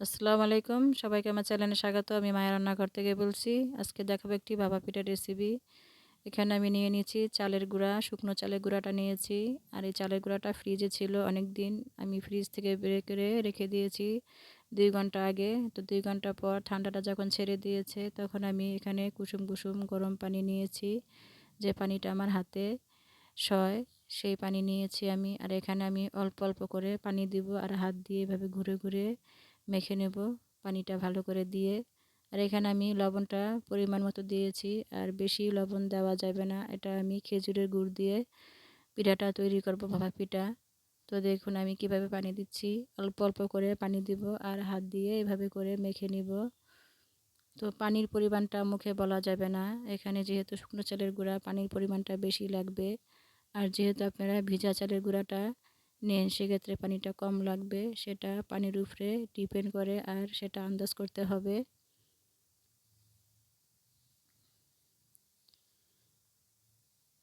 আসসালামু আলাইকুম। সবাইকে আমার চ্যানেলে স্বাগত। আমি মায়ের রান্নাঘর থেকে বলছি, আজকে দেখাবো একটি ভাপা পিঠার রেসিপি এখানে আমি নিয়ে নিয়েছি চালের গুঁড়া, শুকনো চালের গুঁড়াটা নিয়েছি। আর এই চালের গুঁড়াটা ফ্রিজে ছিল অনেক দিন আমি ফ্রিজ থেকে বের করে রেখে দিয়েছি দুই ঘণ্টা আগে। তো দুই ঘণ্টা পর ঠান্ডাটা যখন ছেড়ে দিয়েছে, তখন আমি এখানে কুসুম কুসুম গরম পানি নিয়েছি। যে পানিটা আমার হাতে সয়, সেই পানি নিয়েছি আমি। আর এখানে আমি অল্প অল্প করে পানি দিব আর হাত দিয়ে এভাবে ঘুরে ঘুরে মেখে নেব পানিটা ভালো করে দিয়ে। আর এখানে আমি লবণটা পরিমাণ মতো দিয়েছি। আর বেশি লবণ দেওয়া যাবে না। এটা আমি খেজুরের গুড় দিয়ে পিঠাটা তৈরি করব, ভাপা পিঠা। তো দেখুন আমি কীভাবে পানি দিচ্ছি। অল্প অল্প করে পানি দিব আর হাত দিয়ে এভাবে করে মেখে নিব। তো পানির পরিমাণটা মুখে বলা যাবে না। এখানে যেহেতু শুকনো চালের গুঁড়া, পানির পরিমাণটা বেশি লাগবে। আর যেহেতু আপনারা ভিজা চালের গুঁড়াটা নেন, সেক্ষেত্রে পানিটা কম লাগবে। সেটা পানির উপরে ডিপেন্ড করে আর সেটা আন্দাজ করতে হবে।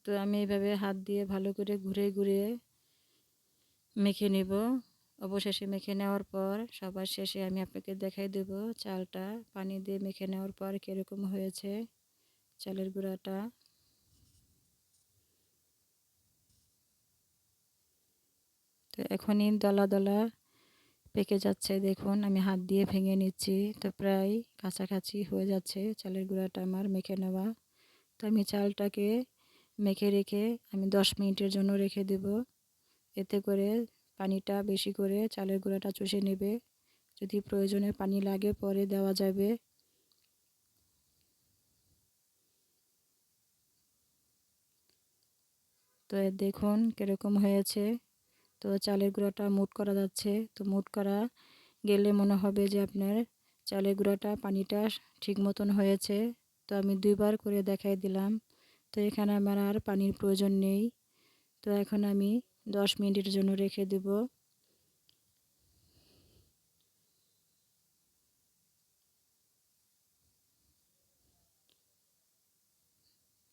তো আমি এইভাবে হাত দিয়ে ভালো করে ঘুরে ঘুরে মেখে নেব। অবশেষে মেখে নেওয়ার পর, সবার শেষে আমি আপনাকে দেখাই দেব চালটা। পানি দিয়ে মেখে নেওয়ার পর কীরকম হয়েছে চালের গুঁড়াটা। তো এখনই দলা দলা পেকে যাচ্ছে, দেখুন, আমি হাত দিয়ে ভেঙে নিচ্ছি। তো প্রায় কাছাকাছি হয়ে যাচ্ছে চালের গুঁড়াটা আমার মেখে নেওয়া। তো আমি চালটাকে মেখে রেখে আমি দশ মিনিটের জন্য রেখে দেব। এতে করে পানিটা বেশি করে চালের গুঁড়াটা চষে নেবে। যদি প্রয়োজনে পানি লাগে পরে দেওয়া যাবে। তো দেখুন কীরকম হয়েছে। তো চালের গুঁড়াটা মুট করা যাচ্ছে। তো মুট করা গেলে মনে হবে যে আপনার চালের গুঁড়াটা পানিটা ঠিক মতন হয়েছে। তো আমি দুইবার করে দেখাই দিলাম। তো এখানে আমার আর পানির প্রয়োজন নেই। তো এখন আমি দশ মিনিটের জন্য রেখে দেব।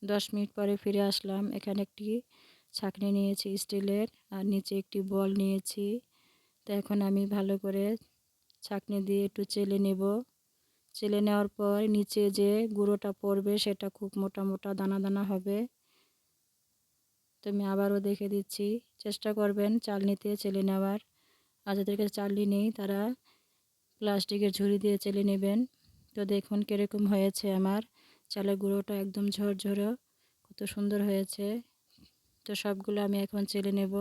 দশ মিনিট পরে ফিরে আসলাম। এখানে একটি ছাঁকনি নিয়েছি স্টিলের, আর নিচে একটি বল নিয়েছি। তো এখন আমি ভালো করে ছাঁকনি দিয়ে একটু চেলে নেব। চেলে নেওয়ার পর নিচে যে গুঁড়োটা পড়বে সেটা খুব মোটা মোটা দানা দানা হবে। তো আমি আবারও দেখে দিচ্ছি। চেষ্টা করবেন চাল নিতে চেলে নেওয়ার। আর যাদের কাছে চালনি নেই তারা প্লাস্টিকের ঝুড়ি দিয়ে চেলে নেবেন। তো দেখুন কীরকম হয়েছে আমার। চালের গুঁড়োটা একদম ঝরঝরো, কত সুন্দর হয়েছে। তো সবগুলো আমি এখন চেলে নেব।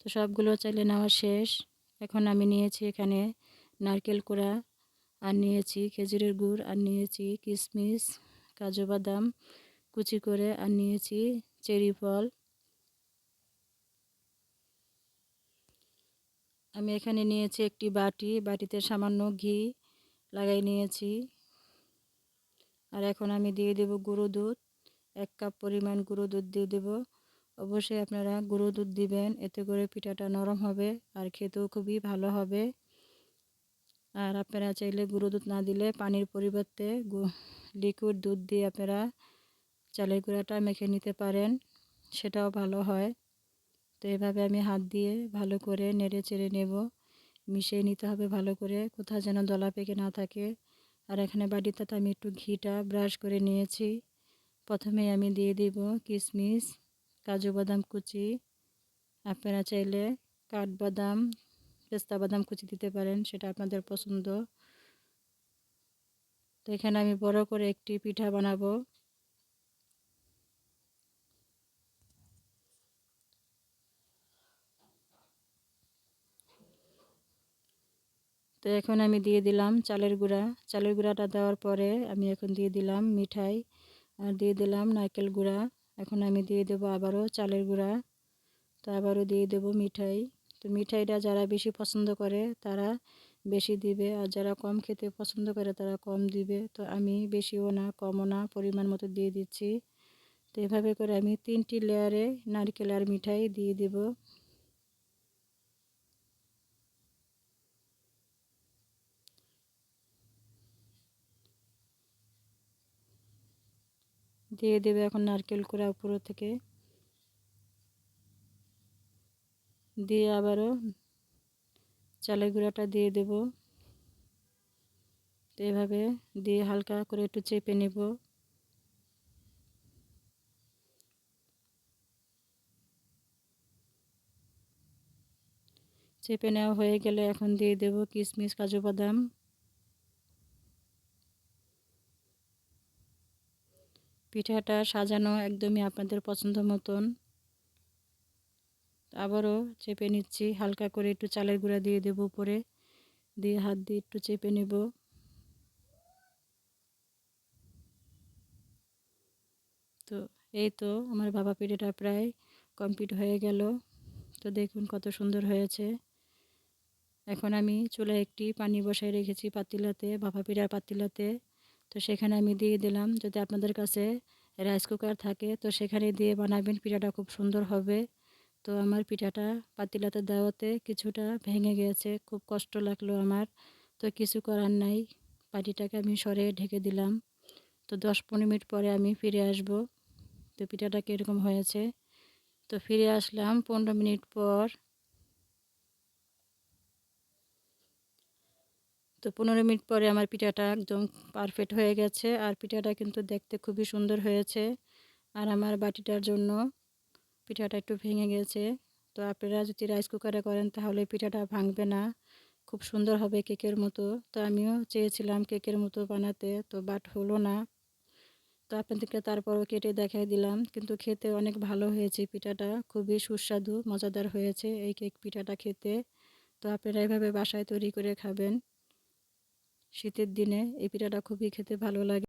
তো সবগুলো চেলে নেওয়া শেষ। এখন আমি নিয়েছি এখানে নারকেল কোড়া, আর নিয়েছি খেজুরের গুড়, আর নিয়েছি কিশমিশ কাজু বাদাম কুচি করে, আর নিয়েছি চেরি ফল। আমি এখানে নিয়েছি একটি বাটি, বাটিতে সামান্য ঘি লাগাই নিয়েছি। আর এখন আমি দিয়ে দেব গুঁড়ো দুধ। এক কাপ পরিমাণ গুঁড়ো দুধ দিয়ে দেব। অবশ্যই আপনারা গুঁড়ো দুধ দিবেন, এতে করে পিঠাটা নরম হবে আর খেতেও খুবই ভালো হবে। আর আপনারা চাইলে গুঁড়ো দুধ না দিলে পানির পরিবর্তে লিকুইড দুধ দিয়ে আপনারা চালের গুঁড়াটা মেখে নিতে পারেন, সেটাও ভালো হয়। তো এভাবে আমি হাত দিয়ে ভালো করে নেড়ে চেড়ে নেব। মিশিয়ে নিতে হবে ভালো করে, কোথাও যেন দলা পেকে না থাকে। আর এখানে বাড়িতে আমি একটু ঘিটা ব্রাশ করে নিয়েছি। প্রথমে আমি দিয়ে দিব কিশমিশ কাজু বাদাম কুচি। আপনারা চাইলে কাঠবাদাম, পেস্তা বাদাম কুচি দিতে পারেন, সেটা আপনাদের পছন্দ। তো এখানে আমি বড় করে একটি পিঠা বানাবো। তো এখন আমি দিয়ে দিলাম চালের গুঁড়া। চালের গুঁড়াটা দেওয়ার পরে আমি এখন দিয়ে দিলাম মিঠাই। দিয়ে দিলাম নারকেল গুঁড়া। এখন আমি দিয়ে দেব আবারও চালের গুঁড়া। তো আবারও দিয়ে দেব মিঠাই। তো মিঠাইটা যারা বেশি পছন্দ করে তারা বেশি দিবে আর যারা কম খেতে পছন্দ করে তারা কম দিবে। তো আমি বেশিও না, কমও না, পরিমাণ মতো দিয়ে দিচ্ছি। তো এভাবে করে আমি তিনটি লেয়ারে নারকেল আর মিঠাই দিয়ে দেব। দিয়ে দেবে এখন নারকেল কুড়া উপর থেকে। দিয়ে আবারও চালের গুঁড়াটা দিয়ে দেব। তো এভাবে দিয়ে হালকা করে একটু চেপে নেব। চেপে নেওয়া হয়ে গেলে এখন দিয়ে দেব কিশমিশ, কাজু বাদাম। পিঠাটা সাজানো একদমই আপনাদের পছন্দ মতন। আবারও চেপে নিচ্ছি, হালকা করে একটু চালের গুঁড়া দিয়ে দেব উপরে। দিয়ে হাত দিয়ে একটু চেপে নেব। তো এই তো আমার বাবা পিঠাটা প্রায় কমপ্লিট হয়ে গেল। তো দেখুন কত সুন্দর হয়েছে। এখন আমি চুলায় একটি পানি বসায় রেখেছি পাতিলাতে, ভাপা পিঠার পাতিলাতে। তো সেখানে আমি দিয়ে দিলাম। যদি আপনাদের কাছে রাইস কুকার থাকে, তো সেখানে দিয়ে বানাবেন। পিঠাটা খুব সুন্দর হবে। তো আমার পিঠাটা পাতিলাতে দেওয়াতে কিছুটা ভেঙে গেছে। খুব কষ্ট লাগল আমার। তো কিছু করার নাই। পাটিটাকে আমি সরে ঢেকে দিলাম। তো দশ পনেরো মিনিট পরে আমি ফিরে আসব। তো পিঠাটা কীরকম হয়েছে? তো ফিরে আসলাম। পনেরো মিনিট পর তো পনেরো মিনিট পরে আমার পিঠাটা একদম পারফেক্ট হয়ে গেছে। আর পিঠাটা কিন্তু দেখতে খুবই সুন্দর হয়েছে। আর আমার বাটিটার জন্য পিঠাটা একটু ভেঙে গেছে। তো আপনারা যদি রাইস কুকারে করেন তাহলে পিঠাটা ভাঙবে না। খুব সুন্দর হবে কেকের মতো। তো আমিও চেয়েছিলাম কেকের মতো বানাতে, তো বাট হলো না। তো আপনাদেরকে তারপরও কেটে দেখাই দিলাম। কিন্তু খেতে অনেক ভালো হয়েছে পিঠাটা। খুবই সুস্বাদু, মজাদার হয়েছে এই কেক পিঠাটা খেতে। তো আপনারা এভাবে বাসায় তৈরি করে খাবেন। শীতের দিনে এই পিঠাটা খুবই খেতে ভালো লাগে।